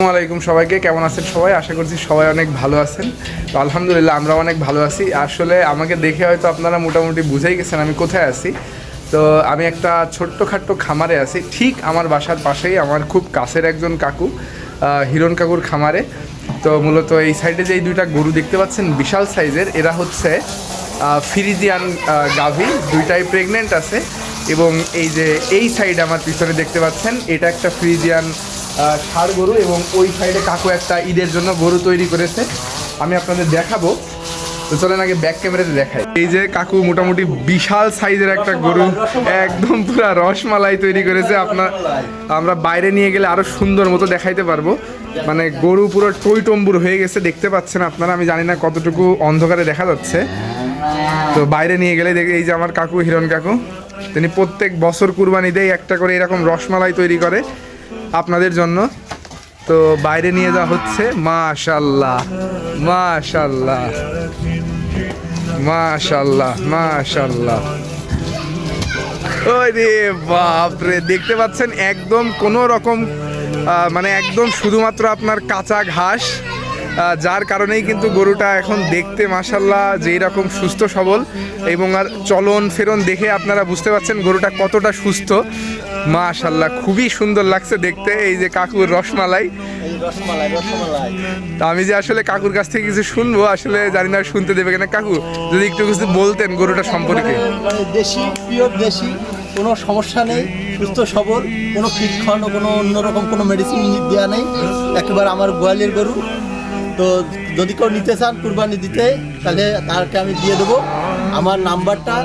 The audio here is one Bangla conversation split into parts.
আলাইকুম সবাইকে, কেমন আছেন সবাই? আশা করছি সবাই অনেক ভালো আছেন। তো আলহামদুলিল্লাহ, আমরা অনেক ভালো আছি। আসলে আমাকে দেখে হয়তো আপনারা মোটামুটি বুঝেই গেছেন আমি কোথায় আছি। তো আমি একটা ছোট্ট খাট্ট খামারে আছি। ঠিক আমার বাসার পাশেই আমার খুব কাছের একজন কাকু হিরণ কাকুর খামারে। তো মূলত এই সাইডে যে এই দুইটা গরু দেখতে পাচ্ছেন, বিশাল সাইজের, এরা হচ্ছে ফিরিজিয়ান গাভি। দুইটাই প্রেগনেন্ট আছে। এবং এই যে এই সাইডে আমার পিছনে দেখতে পাচ্ছেন, এটা একটা ফ্রিজিয়ান ষাড় গরু এবং ওই সাইডে কাকু একটা ঈদের জন্য গরু তৈরি করেছে। আমি আপনাদের দেখাবো। তো চলেন আগে ব্যাক ক্যামেরাতে দেখাই। এই যে কাকু মোটামুটি বিশাল সাইজের একটা গরু। একদম পুরা রসমালাই তৈরি করেছে। আপনার আমরা বাইরে নিয়ে গেলে আরও সুন্দর মতো দেখাইতে পারব। মানে গরু পুরো টইটম্বুর হয়ে গেছে। দেখতে পাচ্ছেন আপনারা আমি জানি না কতটুকু অন্ধকারে দেখা যাচ্ছে। তো বাইরে নিয়ে গেলে দেখি এই যে আমার কাকু হিরণ কাকু। তিনি প্রত্যেক বছর কুরবানি দেয় একটা করে এরকম রসমালাই তৈরি করে। আপনাদের জন্য। তো বাইরে নিয়ে যাওয়া হচ্ছে। মাশাল্লাহ মাশাল্লাহ মাশাল্লাহ মাশাল্লাহ ওরে বাপরে, দেখতে পাচ্ছেন একদম কোনো রকম মানে একদম শুধুমাত্র আপনার কাঁচা ঘাস। যার কারণেই কিন্তু গরুটা এখন দেখতে মাসাল্লাহ যেই রকম সুস্থ সবল এবং আর চলন ফেরন দেখে আপনারা বুঝতে পারছেন গরুটা কতটা সুস্থ। মাশাল্লাহ খুবই সুন্দর লাগছে দেখতে। এই যে কাকুর রসমালাই। আমি যে আসলে কাকুর কাছ থেকে কিছু শুনব, আসলে জানি না শুনতে দেবে কিনা। কাকু, যদি একটু কিছু বলতেন গরুটা সম্পর্কে। মানে দেশি পিওর দেশি, কোনো সমস্যা নেই, সুস্থ সবল, কোনো ফিট খাওয়ানো, কোনো অন্যরকম কোনো মেডিসিন দেওয়া নেই। একেবারে আমার গোয়ালের গরু। তো যদি কেউ নিতে চান কুরবানি দিতে, তাহলে তারকে আমি দিয়ে দেবো। আমার নাম্বারটা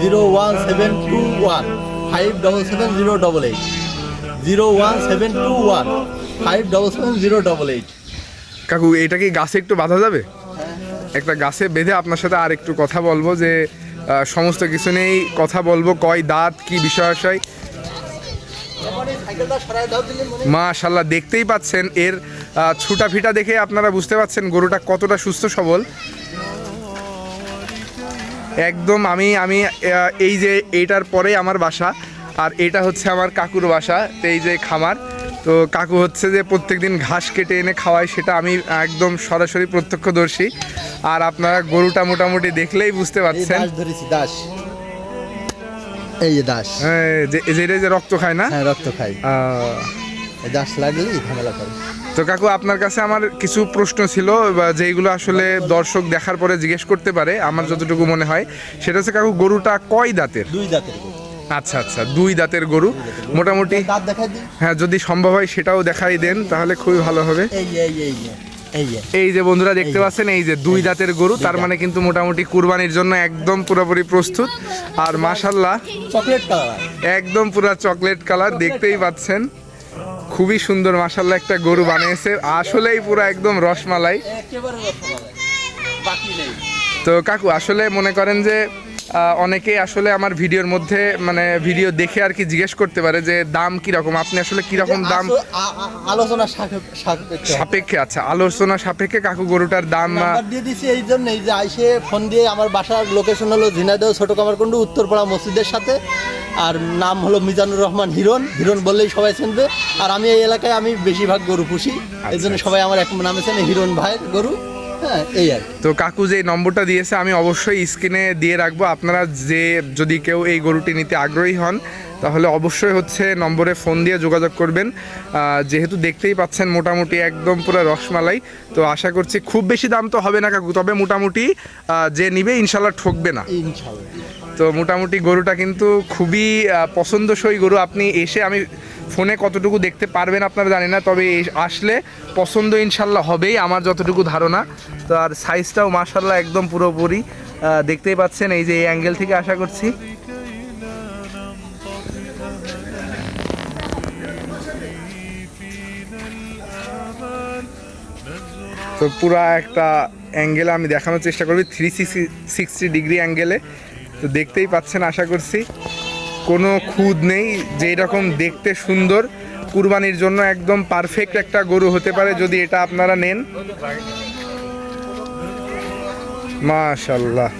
zero one seven two one. Five double seven zero double eight zero one seven two one five double seven zero double eight কাকু এটা কি গাছে একটু বাঁধা যাবে? একটা গাছে বেঁধে আপনার সাথে আর একটু কথা বলব যে সমস্ত কিছু নেই কথা বলব কয় দাঁত কি বিষয় আশয়। মাশাল্লাহ দেখতেই পাচ্ছেন এর ছুটা ফিটা দেখে আপনারা বুঝতে পাচ্ছেন গরুটা কতটা সুস্থ সবল। একদম আমি আমি এই যে এইটার পরে আমার বাসা আর এটা হচ্ছে আমার কাকুর বাসা তো এই যে খামার। তো কাকু হচ্ছে যে প্রত্যেকদিন ঘাস কেটে এনে খাওয়ায় সেটা আমি একদম সরাসরি প্রত্যক্ষদর্শী। আর আপনারা গরুটা মোটামুটি দেখলেই বুঝতে পারছেন। দাস এই যে দাস। হ্যাঁ, যে যেটা যে রক্ত খায় না? হ্যাঁ রক্ত এই দাস লাগলেই ঝামেলা করে। তো কাকু আপনার কাছে আমার কিছু প্রশ্ন ছিল বা যেইগুলো আসলে দর্শক দেখার পরে জিজ্ঞেস করতে পারে আমার যতটুকু মনে হয় সেটা হচ্ছে কাকু গরুটা কয় দাঁতের? দুই দাঁতের আচ্ছা আচ্ছা দুই দাঁতের গরু। মোটামুটি দাঁত দেখাই দিই হ্যাঁ যদি সম্ভব হয় সেটাও দেখাই দেন তাহলে খুবই ভালো হবে। এই যে এই এই এই যে। বন্ধুরা দেখতে পাচ্ছেন এই যে দুই দাঁতের গরু তার মানে কিন্তু মোটামুটি কুরবানির জন্য একদম পুরোপুরি প্রস্তুত। আর মাশাল্লাহ চকলেট কালার। একদম পুরা চকলেট কালার দেখতেই পাচ্ছেন। খুবই সুন্দর মাশাল্লাহ একটা গরু বানিয়েছে। আসলেই পুরো একদম রসমালাই। তো কাকু আসলে মনে করেন যে অনেকেই আসলে আমার ভিডিওর মধ্যে মানে ভিডিও দেখে আর কি জিজ্ঞেস করতে পারে যে দাম কীরকম? আপনি আসলে কীরকম দাম? আলোচনা সাপে- সাপেক্ষে। সাপেক্ষে আচ্ছা আলোচনা সাপেক্ষে কাকু গরুটার দাম দিয়ে দিছি এই জন্য এই যে আইসে ফোন দিয়ে আমার বাসার লোকেশন হলো ঝিনাইদহ ছোট কামারকুণ্ডু উত্তরপাড়া মসজিদের সাথে। আর নাম হলো মিজানুর রহমান হিরণ। হিরণ বললেই সবাই চিনবে। আর আমি এই এলাকায় আমি বেশিরভাগ গরু পুষি। এই জন্য আচ্ছা। সবাই আমার এক নামে চেনে হিরণ ভাইয়ের গরু। হ্যাঁ এই তো কাকু যে নম্বরটা দিয়েছে আমি অবশ্যই স্ক্রিনে দিয়ে রাখব। আপনারা যে যদি কেউ এই গরুটি নিতে আগ্রহী হন তাহলে অবশ্যই হচ্ছে নম্বরে ফোন দিয়ে যোগাযোগ করবেন। যেহেতু দেখতেই পাচ্ছেন মোটামুটি একদম পুরো রসমালাই তো আশা করছি খুব বেশি দাম তো হবে না কাকু তবে মোটামুটি যে নিবে ইনশাল্লাহ ঠকবে না। ইনশাল্লাহ তো মোটামুটি গরুটা কিন্তু খুবই পছন্দসই গরু। আপনি এসে আমি ফোনে কতটুকু দেখতে পারবেন আপনারা জানি না, তবে আসলে পছন্দ ইনশাল্লাহ হবেই আমার যতটুকু ধারণা। তো আর সাইজটাও মাশাল্লাহ একদম পুরোপুরি দেখতেই পাচ্ছেন, এই যে এই অ্যাঙ্গেল থেকে আশা করছি। তো পুরা একটা অ্যাঙ্গেলে আমি দেখানোর চেষ্টা করবি থ্রি সিক্সটি ডিগ্রি অ্যাঙ্গেলে তো দেখতেই পাচ্ছেন, আশা করছি। কোনো খুদ নেই, যেই রকম দেখতে সুন্দর। কুরবানির জন্য একদম পারফেক্ট একটা গরু হতে পারে যদি এটা আপনারা নেন। মাশাল্লাহ